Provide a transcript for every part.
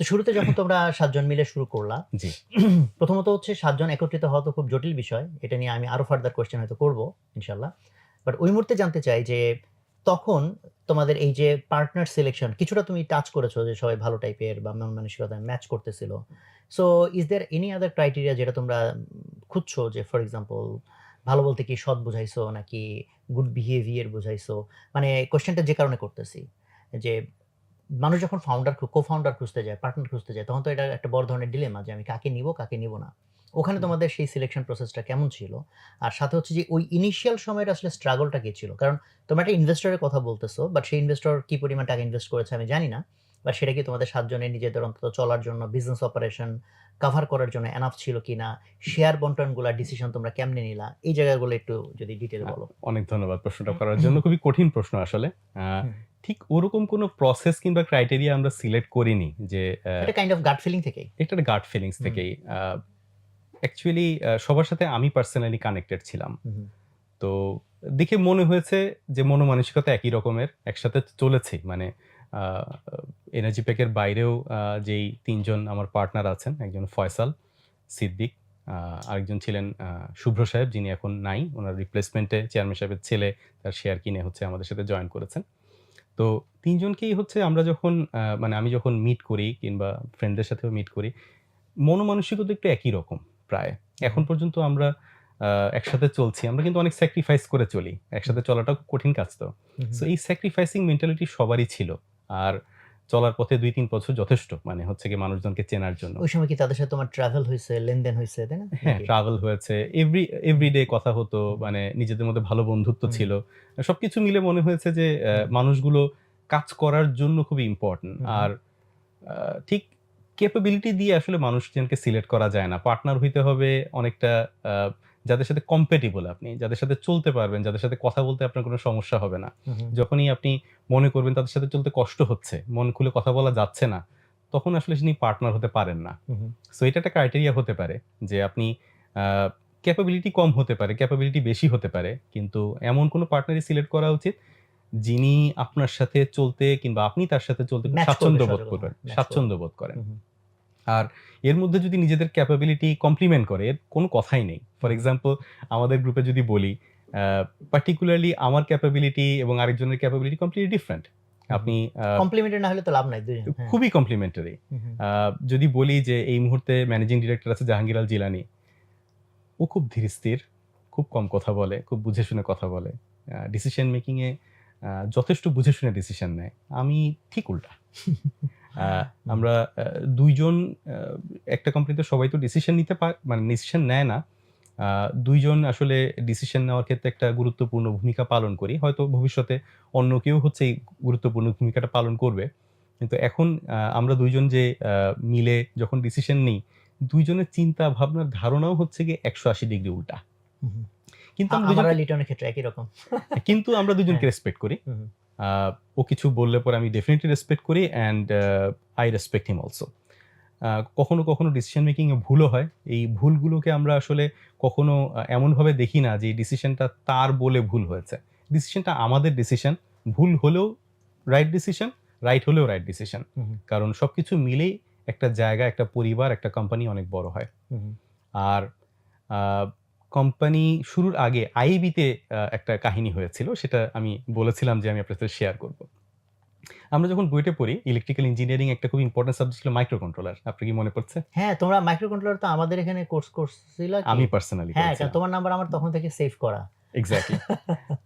তো শুরুতে যখন তোমরা সাতজন মিলে শুরু করলা জি। প্রথমত হচ্ছে সাতজন একত্রিত হওয়া তো খুব জটিল বিষয়। এটা নিয়ে আমি আরও ফার্দার কোয়েশ্চেন হয়তো করব ইনশাল্লাহ বাট ওই মুহূর্তে জানতে চাই যে তখন তোমাদের এই যে পার্টনার সিলেকশন কিছুটা তুমি টাচ করেছ যে সবাই ভালো টাইপের বা মন মানসিকতা ম্যাচ করতেছিল। So is there any other criteria যেটা তোমরা খুঁজছো যে ফর এক্সাম্পল ভালো বলতে কি সৎ বুঝাইছো নাকি গুড বিহেভিয়ার বুঝাইছো? মানে কোয়েশ্চেনটা যে কারণে করতেছি যে মানুষ যখন ফাউন্ডার কো ফাউন্ডার খুঁজতে যায় পার্টনার খুঁজতে যায় তখন তো এটা একটা বড় ধরনের ডিলেমা যে আমি কাকে নিব কাকে নিব না। ওখানে তোমাদের সেই সিলেকশন প্রসেসটা কেমন ছিল? আর সাথে হচ্ছে যে ওই ইনিশিয়াল সময়ের আসলে স্ট্রাগলটা কি ছিল? কারণ তোমরা একটা ইনভেস্টরের কথা বলতেছো বাট সেই ইনভেস্টর কি পরিমাণ টাকা ইনভেস্ট করেছে আমি জানি না বা সেটা কি তোমাদের সাতজনের নিজেদের অন্তত চলার জন্য বিজনেস অপারেশন কাভার করার জন্য এনাফ ছিল কিনা শেয়ার বন্টন বন্টনগুলা ডিসিশন তোমরা কেমনে নিলা এই জায়গাগুলো একটু যদি ডিটেল বলো। অনেক ধন্যবাদ প্রশ্নটা করার জন্য। খুবই কঠিন প্রশ্ন আসলে। ঠিক ওরকম কোনো প্রসেস কিংবা ক্রাইটেরিয়া আমরা সিলেক্ট করিনি যে এটা কাইন্ড অফ গাট ফিলিং থেকেই। এটা গার্ড ফিলিংস। থেকেই। অ্যাকচুয়ালি সবার সাথে আমি পার্সোনালি কানেক্টেড ছিলাম। তো দেখে মনে হয়েছে যে মনোমানসিকতা একই রকমের একসাথে চলেছে। মানে এনার্জি প্যাকের বাইরেও যেই তিনজন আমার পার্টনার আছেন একজন ফয়সাল সিদ্দিক আরেকজন ছিলেন শুভ্র সাহেব যিনি এখন নাই। ওনার রিপ্লেসমেন্টে চেয়ারম্যান সাহেবের ছেলে তার শেয়ার কিনে হচ্ছে আমাদের সাথে জয়েন করেছেন। তো তিনজনকেই হচ্ছে আমরা যখন মানে আমি যখন মিট করি কিংবা ফ্রেন্ডদের সাথেও মিট করি মনোমানসিকতা একটু একই রকম প্রায়। এখন পর্যন্ত আমরা একসাথে চলছি। আমরা কিন্তু অনেক স্যাক্রিফাইস করে চলি। একসাথে চলাটা খুব কঠিন কাজ তো। সো এই স্যাক্রিফাইসিং মেন্টালিটি সবারই ছিল। আর চলার পথে দুই তিন বছর যথেষ্ট মানে হচ্ছে কি মানুষজনকে চেনার জন্য। ওই সময় কি তাদের সাথে তোমার ট্রাভেল হয়েছে লেনদেন হয়েছে তাই না? হ্যাঁ ট্রাভেল হয়েছে এভরি এভরিডে কথা হতো মানে নিজেদের মধ্যে ভালো বন্ধুত্ব। ছিল। সবকিছু মিলে মনে হয়েছে যে মানুষগুলো কাজ করার জন্য খুবই ইম্পর্টেন্ট আর ঠিক ক্যাপাবিলিটি দিয়ে আসলে মানুষজনকে সিলেক্ট করা যায় না। পার্টনার হইতে হবে অনেকটা আহ, যাদের সাথে কম্পেটেবল আপনি যাদের সাথে চলতে পারবেন যাদের সাথে কথা বলতে আপনার কোনো সমস্যা হবে না। যখনই আপনি মনে করবেন তাদের সাথে চলতে কষ্ট হচ্ছে মন খুলে কথা বলা যাচ্ছে না তখন আসলে তিনি পার্টনার হতে পারেন না। সো এটা একটা ক্রাইটেরিয়া হতে পারে যে আপনি ক্যাপাবিলিটি কম হতে পারে ক্যাপাবিলিটি বেশি হতে পারে কিন্তু এমন কোনো পার্টনারই সিলেক্ট করা উচিত যিনি আপনার সাথে চলতে কিংবা আপনি তার সাথে চলতে স্বাচ্ছন্দ্য বোধ করবেন স্বাচ্ছন্দ্য বোধ করেন। আর এর মধ্যে যদি নিজেদের ক্যাপাবিলিটি কমপ্লিমেন্ট করে এর কোনো কথাই নেই। ফর এক্সাম্পল আমাদের গ্রুপে যদি বলি পার্টিকুলারলি আমার ক্যাপাবিলিটি এবং আরেকজনের ক্যাপাবিলিটি কমপ্লিটলি ডিফারেন্ট আপনি কমপ্লিমেন্টারি না হলে তো লাভ নাই হ্যাঁ। খুবই কমপ্লিমেন্টারি যদি বলি যে এই মুহূর্তে ম্যানেজিং ডিরেক্টর আছে জাহাঙ্গীর আল জিলানি ও খুব ধীর স্থির খুব কম কথা বলে খুব বুঝে শুনে কথা বলে। ডিসিশন মেকিংয়ে যথেষ্ট বুঝে শুনে ডিসিশন নেয়। আমি ঠিক উল্টা। আমরা দুইজন একটা কোম্পানিতে সবাই তো ডিসিশন নিতে পার মানে ডিসিশন নেয় না দুইজন আসলে ডিসিশন নেওয়ার ক্ষেত্রে একটা গুরুত্বপূর্ণ ভূমিকা পালন করি হয়তো ভবিষ্যতে অন্য কেউ হচ্ছে এই গুরুত্বপূর্ণ ভূমিকাটা পালন করবে কিন্তু এখন আমরা দুইজন যে মিলে যখন ডিসিশন নিই দুইজনের চিন্তা ভাবনার ধারণাও হচ্ছে গিয়ে একশো আশি ডিগ্রি উল্টা। কিন্তু আমরা লিটনের ক্ষেত্রে একই রকম কিন্তু আমরা দুজনকে হ্যাঁ। রেসপেক্ট করি হুম। আহ, ও কিছু বললে পরে আমি ডেফিনেটলি রেসপেক্ট করি and I respect him also কখনো কখনো ডিসিশন মেকিংয়ে ভুলও হয়। এই ভুলগুলোকে আমরা আসলে কখনো এমনভাবে দেখি না যে ডিসিশনটা তার বলে ভুল হয়েছে। ডিসিশনটা আমাদের ডিসিশন ভুল হলেও রাইট ডিসিশন রাইট হলেও রাইট ডিসিশন। কারণ সব কিছু মিলেই একটা জায়গা একটা পরিবার একটা কোম্পানি অনেক বড় হয়। আর কোম্পানি শুরুর আগে আইবিতে একটা কাহিনী হয়েছিল সেটা আমি বলেছিলাম যে আমি আপনার সাথে শেয়ার করব। আমরা যখন বইটা পড়ি ইলেকট্রিক্যাল ইঞ্জিনিয়ারিং একটা খুব ইম্পর্টেন্ট সাবজেক্ট ছিল মাইক্রো কন্ট্রোলার আপনার কি মনে পড়ছে? হ্যাঁ তোমরা মাইক্রো কন্ট্রোলার তো আমাদের এখানে কোর্স করছিল? আমি পার্সোনালি হ্যাঁ তোমার নাম্বার আমার তখন থেকে সেভ করা। এক্স্যাক্টলি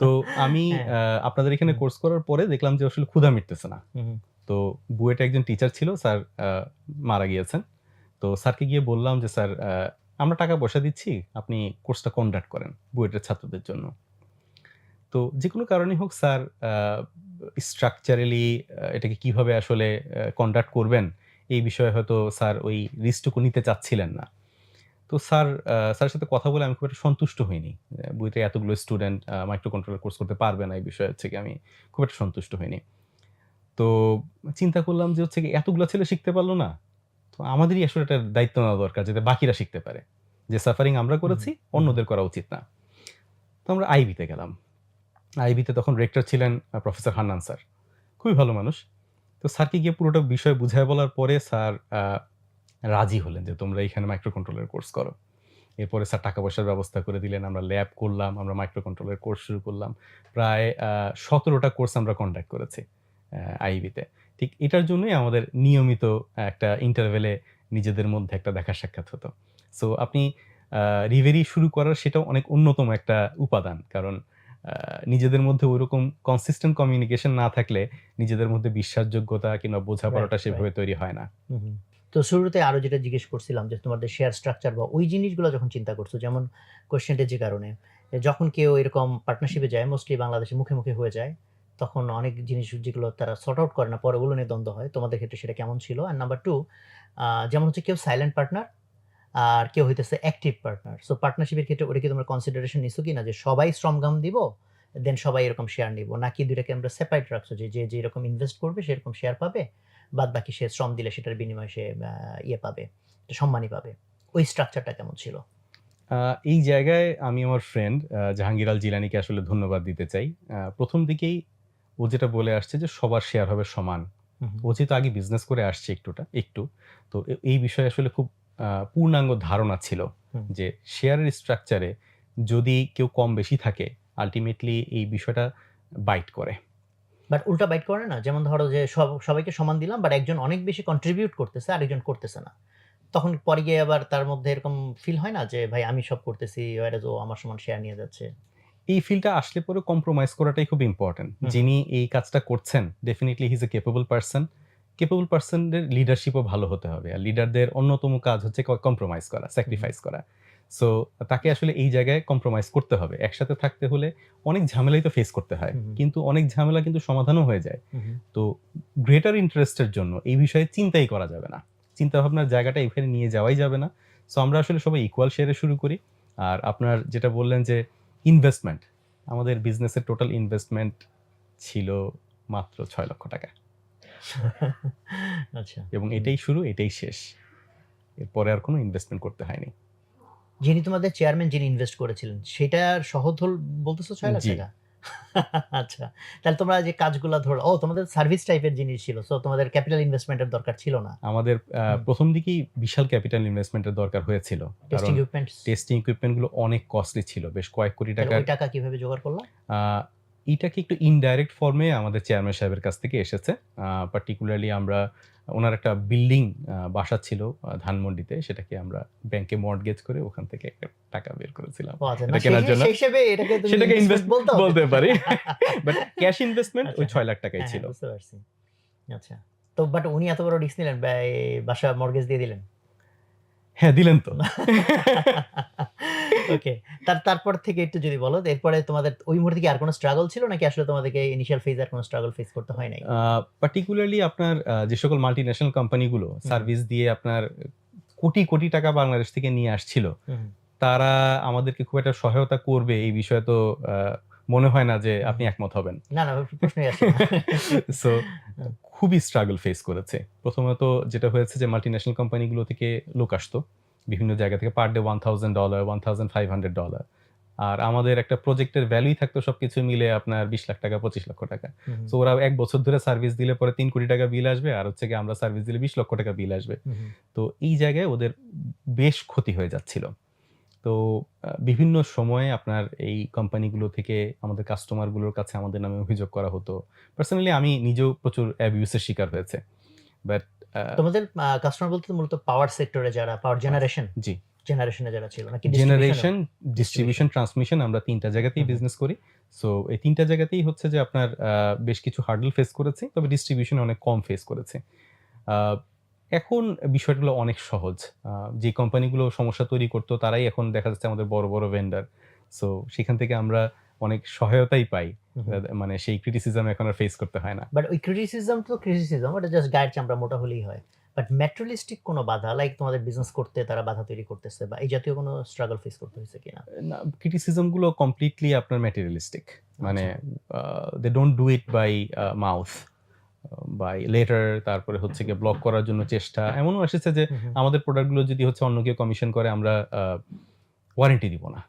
তো আমি হ্যাঁ। আপনাদের এখানে কোর্স করার পরে দেখলাম যে আসলে ক্ষুধা মিটতেছে না। তো বুয়েটে একজন টিচার ছিল স্যার মারা গিয়েছেন। তো স্যারকে গিয়ে বললাম যে স্যার আমরা টাকা পয়সা দিচ্ছি, আপনি কোর্সটা কন্ডাক্ট করেন বুয়েটের ছাত্রদের জন্য। তো যে কোনো কারণে হোক স্যার স্ট্রাকচারালি এটাকে কীভাবে আসলে কন্ডাক্ট করবেন এই বিষয়ে হয়তো স্যার ওই রিস্কটুকু নিতে চাচ্ছিলেন না। তো স্যার স্যারের সাথে কথা বলে আমি খুব একটা সন্তুষ্ট হইনি। বুয়েটে এতগুলো স্টুডেন্ট মাইক্রো কন্ট্রোলার কোর্স করতে পারবে না এই বিষয়ে হচ্ছে কি আমি খুব একটা সন্তুষ্ট হইনি। তো চিন্তা করলাম যে হচ্ছে কি এতগুলো ছেলে শিখতে পারল না আমাদেরই আসলে একটা দায়িত্ব নেওয়া দরকার যাতে বাকিরা শিখতে পারে যে সাফারিং আমরা করেছি অন্যদের করা উচিত না তো আমরা আইবিতে গেলাম আইবিতে তখন রেক্টর ছিলেন প্রফেসর হান্নান স্যার খুবই ভালো মানুষ তো স্যারকে গিয়ে পুরোটা বিষয় বুঝায় বলার পরে স্যার রাজি হলেন যে তোমরা এখানে মাইক্রো কন্ট্রোলের কোর্স করো। এরপরে স্যার টাকা পয়সার ব্যবস্থা করে দিলেন। আমরা ল্যাব করলাম, আমরা মাইক্রো কন্ট্রোলের কোর্স শুরু করলাম। প্রায় সতেরোটা কোর্স আমরা কন্ডাক্ট করেছি আইবিতে। ঠিক এটার জন্যই আমাদের নিয়মিত একটা ইন্টারভেলে নিজেদের মধ্যে একটা দেখা সাক্ষাৎ হতো। সো আপনি রিভেরি শুরু করার সেটাও অনেক অন্যতম একটা উপাদান। কারণ নিজেদের মধ্যে ঐরকম কনসিস্টেন্ট কমিউনিকেশন না থাকলে নিজেদের মধ্যে বিশ্বাসযোগ্যতা কিংবা বোঝাপড়াটা সেভাবে তৈরি হয় না। তো শুরুতে আরও যেটা জিজ্ঞেস করছিলাম যে তোমাদের শেয়ার স্ট্রাকচার বা ওই জিনিসগুলো যখন চিন্তা করছ যেমন কোয়েশ্চেনটা যে কারণে যখন কেউ এরকম পার্টনারশিপে যায় মোস্টলি বাংলাদেশে মুখে, মুখে হয়ে যায় তখন অনেক জিনিস যেগুলো তারা সর্ট আউট করে না পরে ওগুলো নিয়ে দ্বন্দ্ব হয়। তোমাদের ক্ষেত্রে সেটা কেমন ছিল? অ্যান্ড নাম্বার টু যেমন হচ্ছে কেউ সাইলেন্ট পার্টনার আর কেউ হইতেছে অ্যাক্টিভ পার্টনার। সো পার্টনারশিপের ক্ষেত্রে ওটা কি তোমরা কনসিডারেশন নিছো কি না যে সবাই শ্রমঘাম দিব দেন সবাই এরকম শেয়ার নিব নাকি ২ টাকে আমরা সেপারেট রাখছো যে, যে যেরকম ইনভেস্ট করবে সেরকম শেয়ার পাবে। বাদ বাকি সে শ্রম দিলে সেটার বিনিময়ে সে ইয়ে পাবে, সম্মানই পাবে। ওই স্ট্রাকচারটা কেমন ছিল? এই জায়গায় আমি আমার ফ্রেন্ড আ জাহাঙ্গীর আল জিলানীকে আসলে ধন্যবাদ দিতে চাই। প্রথম দিকেই ও যেটা বলে আসছে যে সবার শেয়ার হবে সমান। ও যেহেতু আগে বিজনেস করে আসছে একটুটা একটু। তো এই বিষয়ে আসলে খুব পূর্ণাঙ্গ ধারণা ছিল যে শেয়ারের স্ট্রাকচারে যদি কেউ কম বেশি থাকে আল্টিমেটলি এই বিষয়টা বাইট করে। বাট উল্টা বাইট করে না? যেমন ধরো যে সব সবাইকে সমান দিলাম বাট একজন অনেক বেশি কন্ট্রিবিউট করতেছে আরেকজন করতেছে না। তখন পরে গিয়ে আবার তার মধ্যে এরকম ফিল হয় না যে ভাই আমি সব করতেছি ও আমার সমান শেয়ার নিয়ে যাচ্ছে? এই ফিলটা আসলে পরে কম্প্রোমাইজ করাটাই খুব ইম্পোর্টেন্ট। যিনি এই কাজটা করছেন definitely he is a capable person capable পার্সনদের লিডারশিপও ভালো হতে হবে। আর লিডারদের অন্যতম কাজ হচ্ছে কম্প্রোমাইজ করা, স্যাক্রিফাইস করা। সো তাকে আসলে এই জায়গায় কম্প্রোমাইজ করতে হবে। একসাথে থাকতে হলে অনেক ঝামেলাই তো ফেস করতে হয়। কিন্তু অনেক ঝামেলা কিন্তু সমাধানও হয়ে যায়। তো গ্রেটার ইন্টারেস্টের জন্য এই বিষয়ে চিন্তাই করা যাবে না। চিন্তা ভাবনার জায়গাটা এখানে নিয়ে যাওয়াই যাবে না। সো আমরা আসলে সবাই ইকুয়াল শেয়ারে শুরু করি। আর আপনার যেটা বললেন যে ইনভেস্টমেন্ট, আমাদের বিজনেসের টোটাল ইনভেস্টমেন্ট ছিল মাত্র ছয় লক্ষ টাকা আচ্ছা। এবং এটাই শুরু, এটাই শেষ। এরপরে আর কোনো ইনভেস্টমেন্ট করতে হয়নি। যিনি তোমাদের চেয়ারম্যান যিনি ইনভেস্ট করেছিলেন সেটার সহধল বলতেছো ৳৬,০০,০০০ জি। আচ্ছা। তাহলে তোমরা যে কাজগুলো ধরো ও তোমাদের সার্ভিস টাইপের জিনিস ছিল। সো তোমাদের ক্যাপিটাল ইনভেস্টমেন্টের দরকার ছিল না। আমাদের প্রথম হুম। ১ম দিকেই বিশাল ক্যাপিটাল ইনভেস্টমেন্টের দরকার হয়েছিল। টেস্টিং ইকুইপমেন্ট ইকুইপমেন্টস টেস্টিং ইকুইপমেন্টগুলো অনেক কস্টলি ছিল। বেশ কয়েক কোটি টাকা টাকা কীভাবে জোগাড় করলা? আ এইটাকে একটু ইনডাইরেক্ট ফর্মে আমাদের চেয়ারম্যান সাহেবের কাছ থেকে এসেছে। পার্টিকুলারলি আমরা ওনার একটা বিল্ডিং বাসা ছিল ধানমন্ডিতে। সেটাকে আমরা ব্যাংকে মর্টগেজ করে ওখান থেকে একটা টাকা বের করেছিলাম। এটা কেনার জন্য এটাকে সেটাকে ইনভেস্ট বলতে পারি। বাট ক্যাশ ইনভেস্টমেন্ট ওই আচ্ছা। ৳৬,০০,০০০ টাকাই হ্যাঁ, ছিল। আচ্ছা। তো বাট উনি এত বড় রিস্ক নিলেন বাসা মর্টগেজ দিয়ে দিলেন? হ্যাঁ, দিলেন তো। ওকে। তার তারপর থেকে একটু যদি বলো এরপরে তোমাদের ওই মুহূর্তে কি আর কোন স্ট্রাগল ছিল নাকি আসলে তোমাদেরকে ইনিশিয়াল ফেজ আর কোন স্ট্রাগল ফেস করতে হয় নাই? পার্টিকুলারলি আপনার যে সকল মাল্টিন্যাশনাল কোম্পানিগুলো সার্ভিস দিয়ে আপনার কোটি, কোটি টাকা বাংলাদেশ থেকে নিয়ে আসছিল। তারা আমাদেরকে খুব একটা সহায়তা করবে এই বিষয়ে তো মনে হয় না যে আপনি একমত হবেন। না, না প্রশ্নই আসে সো খুবই স্ট্রাগল ফেস করেছে। প্রথমত যেটা হয়েছে যে মাল্টি মাল্টিন্যাশনাল কোম্পানিগুলো থেকে লোক আসতো। বিভিন্ন জায়গা থেকে পার ডে $1000, $1500 আর আমাদের একটা প্রজেক্টের ভ্যালুই থাকতো সবকিছু মিলে আপনার বিশ লাখ টাকা পঁচিশ লক্ষ টাকা তো ওরা এক বছর ধরে সার্ভিস দিলে পরে তিন কোটি টাকা বিল আসবে আর হচ্ছে কি আমরা সার্ভিস দিলে বিশ লক্ষ টাকা বিল আসবে। তো এই জায়গায় ওদের বেশ ক্ষতি হয়ে যাচ্ছিল। তো বিভিন্ন সময়ে আপনার এই কোম্পানিগুলো থেকে আমাদের কাস্টমারগুলোর কাছে আমাদের নামে অভিযোগ করা হতো। পার্সোনালি আমি নিজেও প্রচুর অ্যাবিউস এর শিকার হয়েছে। বাট তোমাদের কাস্টমার বলতে মূলত পাওয়ার সেক্টরে যারা পাওয়ার জেনারেশন জি। জেনারেশন যারা ছিল নাকি জেনারেশন, ডিস্ট্রিবিউশন, ট্রান্সমিশন আমরা ৩ টা জায়গাতেই। বিজনেস করি। সো এই ৩ টা জায়গাতেই হচ্ছে যে আপনার বেশ কিছু হার্ডল ফেস করেছি। তবে ডিস্ট্রিবিউশন অনেক কম ফেস করেছি। এখন বিষয়গুলো অনেক সহজ। যে কোম্পানিগুলো সমস্যা তৈরি করত তারাই এখন দেখা যাচ্ছে আমাদের বড়, বড় ভেন্ডার সো সেখান থেকে আমরা অনেক সহায়তাই পাই। মানে সেই ক্রিটিসিজম এখন আর ফেস করতে হয় না। বাট ওই ক্রিটিসিজম তো ক্রিটিসিজম ওটা জাস্ট গায়ের চামড়া মোটা হলেই হয়। বাট ম্যাটেরিয়ালিস্টিক কোনো বাধা লাইক তোমাদের বিজনেস করতে তারা বাধা তৈরি করতেছে বা এই জাতীয় কোনো স্ট্রাগল ফেস করতে হয়েছে কিনা? না ক্রিটিসিজমগুলো কমপ্লিটলি আপনার ম্যাটেরিয়ালিস্টিক। মানে আচ্ছা। They don't do it by mouth by letter তারপরে হচ্ছে গিয়ে ব্লক করার জন্য চেষ্টা। এমনও এসেছে যে। আমাদের প্রোডাক্টগুলো যদি হচ্ছে অন্য কেউ কমিশন করে আমরা ওয়ারেন্টি দিব না।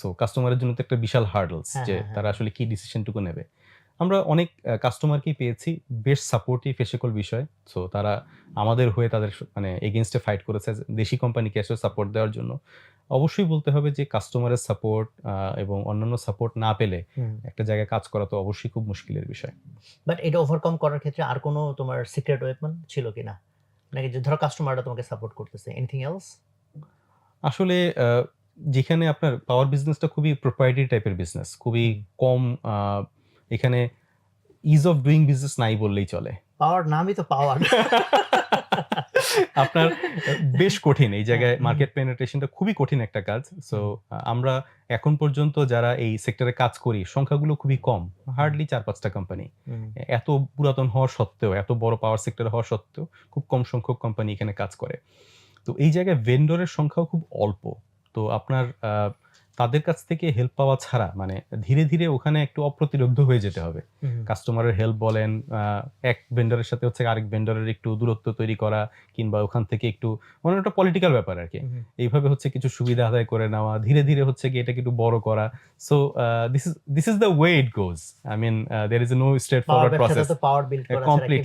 সো কাস্টমারের জন্য তো একটা বিশাল হার্ডলস হ্যাঁ, যে হ্যাঁ, হ্যাঁ। তারা আসলে কি ডিসিশন টুকু নেবে। আমরা অনেক কাস্টমারকেই পেয়েছি বেশ সাপোর্টিভ এসকল বিষয়। সো তারা আমাদের হয়ে তাদের মানে এগেনস্টে ফাইট করেছে দেশি কোম্পানিকে আসলে সাপোর্ট দেওয়ার জন্য। অবশ্যই বলতে হবে যে কাস্টমারের সাপোর্ট এবং অন্যান্য সাপোর্ট না পেলে একটা জায়গায় কাজ করা তো অবশ্যই খুব মুশকিলের বিষয়। বাট এটা ওভারকাম করার ক্ষেত্রে আর কোনো তোমার সিক্রেট ওয়েপন ছিল কিনা নাকি যে ধরো কাস্টমাররা তোমাকে সাপোর্ট করতেছে এনিথিং এলস আসলে যেখানে আপনার পাওয়ার বিজনেসটা খুবই প্রোপ্রাইটারি টাইপের বিজনেস খুবই কম এখানে ইজ অফ ডুইং বিজনেস নাই বললেই চলে। পাওয়ার নামই তো পাওয়ার আপনার বেশ কঠিন এই জায়গায় মার্কেট পেনিট্রেশনটা খুবই কঠিন একটা কাজ। সো আমরা এখন পর্যন্ত যারা এই সেক্টরে কাজ করি সংখ্যাগুলো খুবই কম হার্ডলি চার পাঁচটা কোম্পানি এত পুরাতন হওয়া সত্ত্বেও এত বড় পাওয়ার সেক্টর হওয়া সত্ত্বেও খুব কম সংখ্যক কোম্পানি এখানে কাজ করে। তো এই জায়গায় ভেন্ডরের সংখ্যাও খুব অল্প। তো আপনার তাদের কাছ থেকে হেল্প পাওয়া ছাড়া মানে ধীরে ধীরে ওখানে একটু অপ্রতিরোধ হয়ে যেতে হবে। কাস্টমারের হেল্প বলেন এক ভেন্ডরের সাথে হচ্ছে আরেক ভেন্ডরের একটু দূরত্ব তৈরি করা কিংবা ওখান থেকে একটু মানে একটা পলিটিক্যাল ব্যাপার আর কি। এইভাবে হচ্ছে কিছু সুবিধা আদায় করে নেওয়া ধীরে ধীরে হচ্ছে কি এটাকে একটু বড় করা। So this is this is the way it goes I mean there is no straightforward process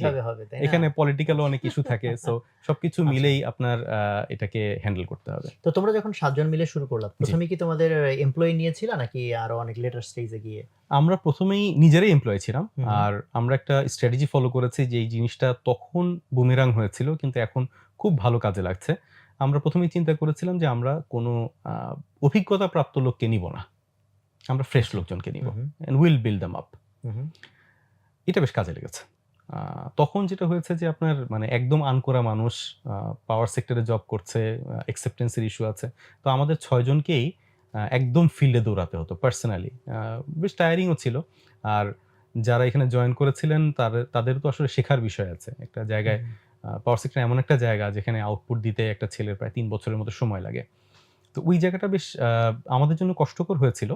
না? এখানে পলিটিক্যাল অনেক ইস্যু থাকে। সো সবকিছু আচ্ছা। মিলেই আপনার আহ, এটাকে হ্যান্ডেল করতে হবে। তো তোমরা যখন সাতজন মিলে শুরু করলাম প্রথমে কি তোমাদের এমপ্লয়ি নিয়েছিল নাকি আরও অনেক লেটার স্টেজে গিয়ে? আমরা প্রথমেই নিজেরাই এমপ্লয় ছিলাম। আর আমরা একটা স্ট্র্যাটেজি ফলো করেছি যে এই জিনিসটা তখন বুমেরাং হয়েছিল কিন্তু এখন খুব ভালো কাজে লাগছে। আমরা প্রথমেই চিন্তা করেছিলাম যে আমরা কোনো অভিজ্ঞতা প্রাপ্ত লোককে নিব না। আমরা ফ্রেশ লোকজনকে নিব। And will build them up এটা বেশ কাজে লেগেছে। তখন যেটা হয়েছে যে আপনার মানে একদম আনকরা মানুষ পাওয়ার সেক্টরে জব করছে অ্যাকসেপ্টেন্সের ইস্যু আছে। তো আমাদের ছয়জনকেই একদম ফিল্ডে দৌড়াতে হতো পার্সোনালি বেশ টায়ারিংও ছিল। আর যারা এখানে জয়েন করেছিলেন তাদের তাদের তো আসলে শেখার বিষয় আছে। একটা জায়গায় পাওয়ার সেক্টর এমন একটা জায়গা যেখানে আউটপুট দিতে একটা ছেলের প্রায় তিন বছরের মতো সময় লাগে। তো ওই জায়গাটা বেশ আমাদের জন্য কষ্টকর হয়েছিল।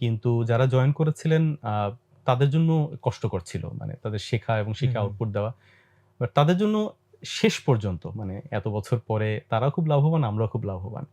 কিন্তু যারা জয়েন করেছিলেন তাদের জন্য কষ্টকর ছিল। মানে তাদের শেখা এবং শিখে আউটপুট দেওয়া। বাট তাদের জন্য শেষ পর্যন্ত মানে এত বছর পরে তারাও খুব লাভবান আমরাও খুব লাভবান।